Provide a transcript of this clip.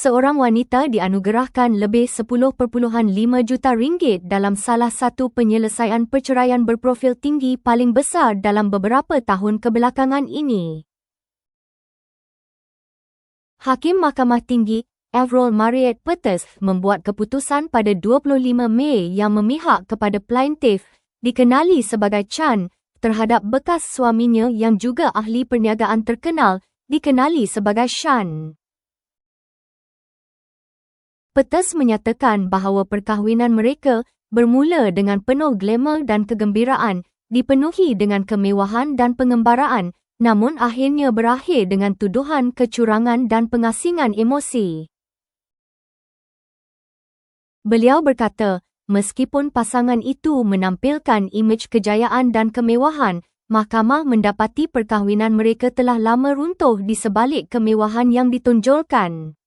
seorang wanita dianugerahkan lebih 10.5 juta ringgit dalam salah satu penyelesaian perceraian berprofil tinggi paling besar dalam beberapa tahun kebelakangan ini. Hakim Mahkamah Tinggi, Avril Mariette Peters membuat keputusan pada 25 Mei yang memihak kepada plaintiff, dikenali sebagai Chan, terhadap bekas suaminya yang juga ahli perniagaan terkenal, dikenali sebagai Shan. Petes menyatakan bahawa perkahwinan mereka bermula dengan penuh glamour dan kegembiraan, dipenuhi dengan kemewahan dan pengembaraan, namun akhirnya berakhir dengan tuduhan kecurangan dan pengasingan emosi. Beliau berkata, meskipun pasangan itu menampilkan imej kejayaan dan kemewahan, mahkamah mendapati perkahwinan mereka telah lama runtuh di sebalik kemewahan yang ditonjolkan.